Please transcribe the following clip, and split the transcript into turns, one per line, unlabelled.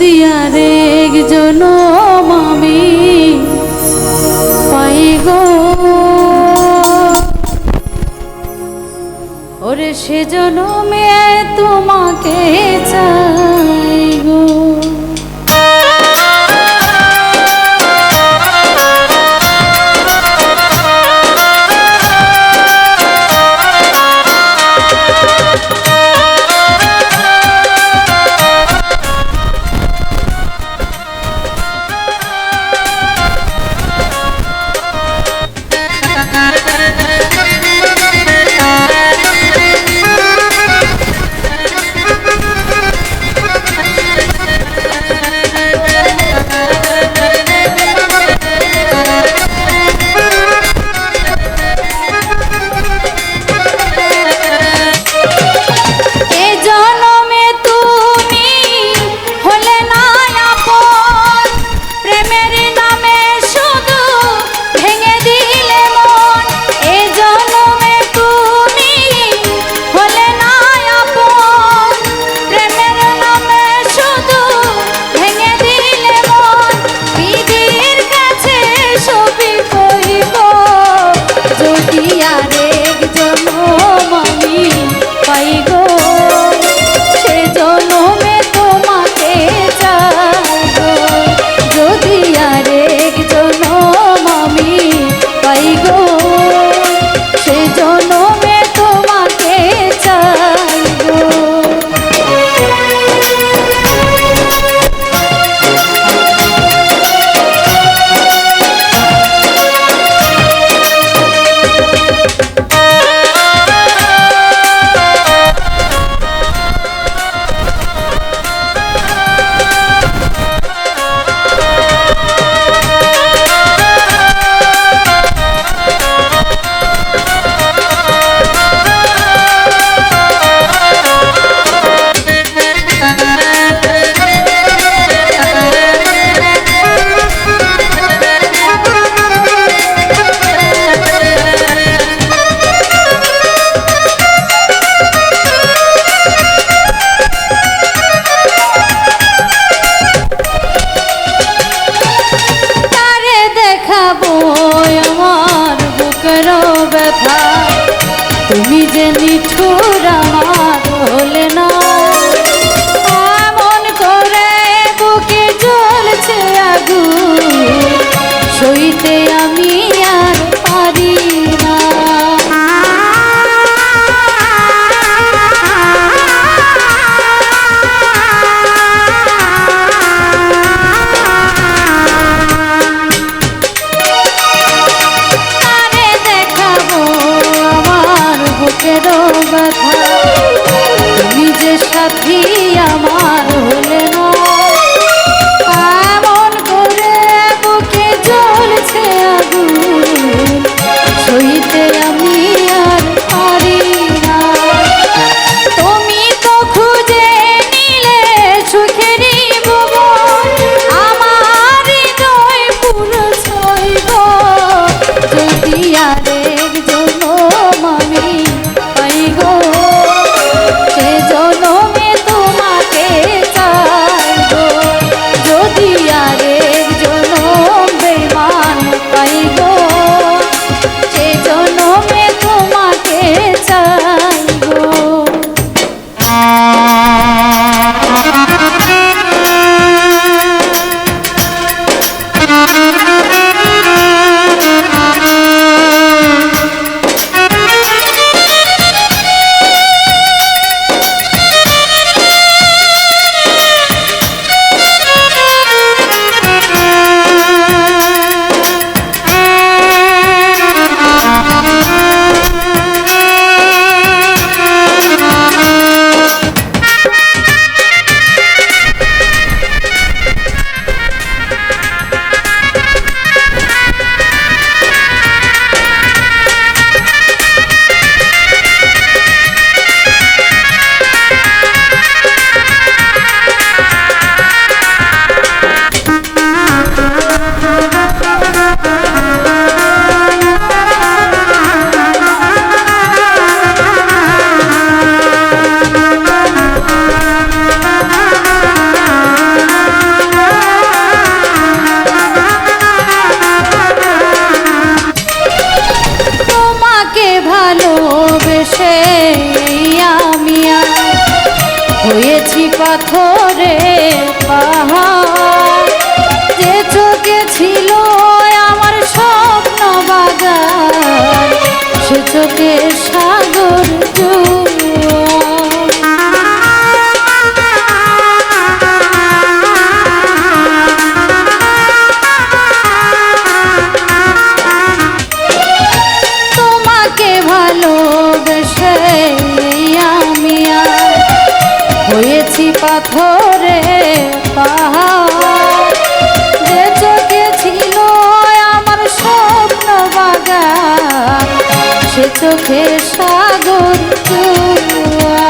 দিয়া আরেক জনম পাই গো। ওরে সে জনমে তোমাকে চাই। পাথরে পাহাড়। যে চোখে ছিল আমার স্বপ্ন বাগান সে চোখে পাথরে পাহাড়। যে ছিল আমার স্বপ্ন বাগান সে চোখে সাগর চুয়া।